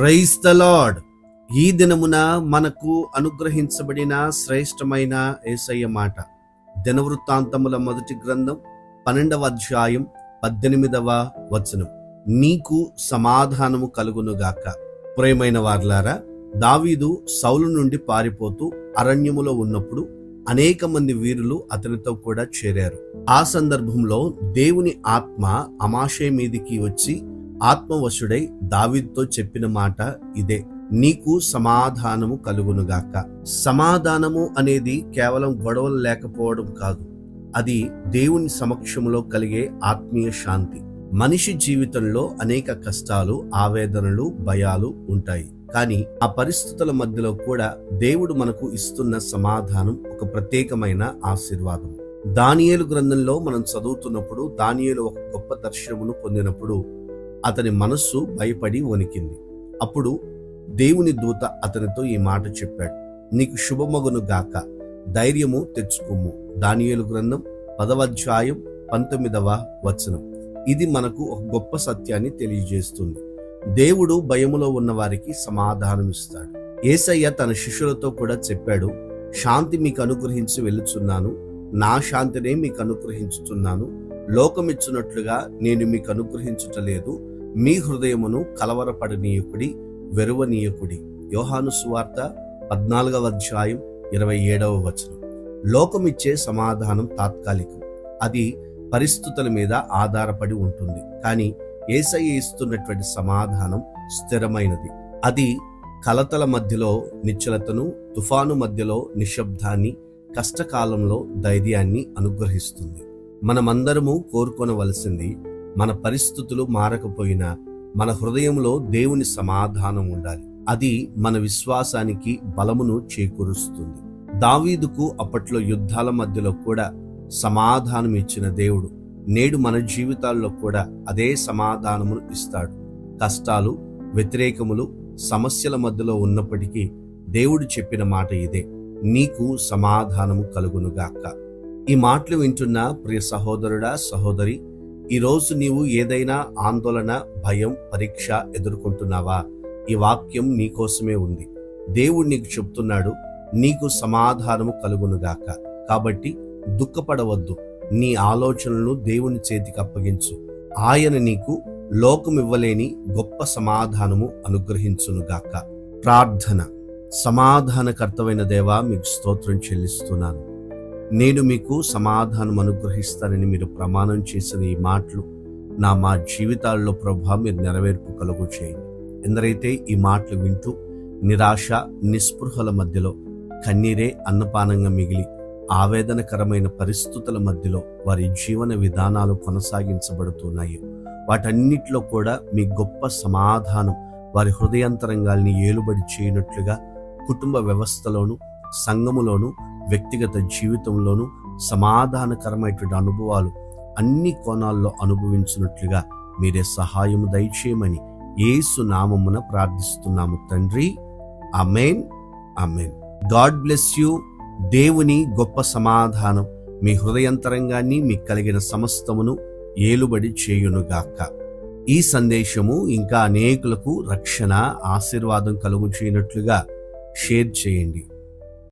Praise the lord. ఈ దినమున మనకు అనుగ్రహించబడిన శ్రేష్టమైన ఏసయ్య మాట. దినవృత్తాంతముల మొదటి గ్రంథం పన్నెండవ అధ్యాయం పద్దెనిమిదవ వచనం. నీకు సమాధానము కలుగునుగాక ప్రేమైన వార్లారా దావీదు సౌలు నుండి పారిపోతూ అరణ్యములో ఉన్నప్పుడు అనేక మంది వీరులు అతనితో కూడా చేరారు. ఆ సందర్భంలో దేవుని ఆత్మ అమాషే మీదికి వచ్చి ఆత్మవశుడై దావిద్తో చెప్పిన మాట ఇదే. నీకు సమాధానము కలుగునుగాక సమాధానము అనేది కేవలం గొడవలు లేకపోవడం కాదు. అది దేవుని సమక్షంలో కలిగే ఆత్మీయ శాంతి. మనిషి జీవితంలో అనేక కష్టాలు ఆవేదనలు భయాలు ఉంటాయి. కానీ ఆ పరిస్థితుల మధ్యలో కూడా దేవుడు మనకు ఇస్తున్న సమాధానం ఒక ప్రత్యేకమైన ఆశీర్వాదం. దానియేలు గ్రంథంలో మనం చదువుతున్నప్పుడు దానియేలు ఒక గొప్ప దర్శనమును పొందినప్పుడు అతని మనస్సు భయపడి వణికింది. అప్పుడు దేవుని దూత అతనితో ఈ మాట చెప్పాడు. నీకు శుభమగును గాక. ధైర్యము తెచ్చుకోము దానియలు గ్రంథం పదవధ్యాయం పంతొమ్మిదవ వచనం. ఇది మనకు ఒక గొప్ప సత్యాన్ని తెలియజేస్తుంది. దేవుడు భయములో ఉన్న వారికి సమాధానం ఇస్తాడు ఏసయ్య తన శిష్యులతో కూడా చెప్పాడు శాంతి మీకు అనుగ్రహించి వెళ్ళుచున్నాను నా శాంతినే మీకు అనుగ్రహించుతున్నాను లోకమిచ్చినట్లుగా నేను మీకు అనుగ్రహించుటలేదు మీ హృదయమును కలవరపడనీయకుడి వెరువనీయకుడి. యోహాను సువార్త పద్నాలుగవ అధ్యాయం ఇరవై ఏడవ వచనం. లోకమిచ్చే సమాధానం తాత్కాలికం. అది పరిస్థితుల మీద ఆధారపడి ఉంటుంది. కానీ ఏసయ్య ఇస్తున్నటువంటి సమాధానం స్థిరమైనది. అది కలతల మధ్యలో నిశ్చలతను తుఫాను మధ్యలో నిశ్శబ్దాన్ని కష్టకాలంలో ధైర్యాన్ని అనుగ్రహిస్తుంది. మనమందరము కోరుకొనవలసింది మన పరిస్థితులు మారకపోయినా మన హృదయంలో దేవుని సమాధానం ఉండాలి. అది మన విశ్వాసానికి బలమును చేకూరుస్తుంది. దావీదుకు అప్పట్లో యుద్ధాల మధ్యలో కూడా సమాధానం ఇచ్చిన దేవుడు నేడు మన జీవితాల్లో కూడా అదే సమాధానమును ఇస్తాడు. కష్టాలు వ్యతిరేకములు సమస్యల మధ్యలో ఉన్నప్పటికీ దేవుడు చెప్పిన మాట ఇదే నీకు సమాధానము కలుగునుగాక. ఈ మాటలు వింటున్న ప్రియ సహోదరుడా సహోదరి ఈరోజు నీవు ఏదైనా ఆందోళన భయం పరీక్ష ఎదుర్కొంటున్నావా? ఈ వాక్యం నీకోసమే ఉంది. దేవుడు నీకు చెప్తున్నాడు నీకు సమాధానము కలుగునుగాక కాబట్టి దుఃఖపడవద్దు. నీ ఆలోచనలను దేవుని చేతికి అప్పగించు. ఆయన నీకు లోకమివ్వలేని గొప్ప సమాధానము అనుగ్రహించునుగాక ప్రార్థన. సమాధానకర్తమైన దేవా మీకు స్తోత్రం చెల్లిస్తున్నాను. నేను మీకు సమాధానం అనుగ్రహిస్తానని మీరు ప్రమాణం చేసిన ఈ మాటలు నా మా జీవితాల్లో ప్రభావం మీరు నెరవేర్పు కలుగు చేయండి. ఎందరైతే ఈ మాటలు వింటూ నిరాశ నిస్పృహల మధ్యలో కన్నీరే అన్నపానంగా మిగిలి ఆవేదనకరమైన పరిస్థితుల మధ్యలో వారి జీవన విధానాలు కొనసాగించబడుతున్నాయి వాటన్నిటిలో కూడా మీ గొప్ప సమాధానం వారి హృదయాంతరంగాల్ని ఏలుబడి చేయనట్లుగా కుటుంబ వ్యవస్థలోను సంఘములోను వ్యక్తిగత జీవితంలోనూ సమాధానకరమైనటువంటి అనుభవాలు అన్ని కోణాల్లో అనుభవించినట్లుగా మీరే సహాయము దయచేయమని ఏసు నామమున ప్రార్థిస్తున్నాము తండ్రి. Amen amen God bless you. దేవుని గొప్ప సమాధానం మీ హృదయంతరంగాన్ని మీకు కలిగిన సమస్తమును ఏలుబడి చేయునుగాక. ఈ సందేశము ఇంకా అనేకులకు రక్షణ ఆశీర్వాదం కలుగు చేయనట్లుగా షేర్ చేయండి.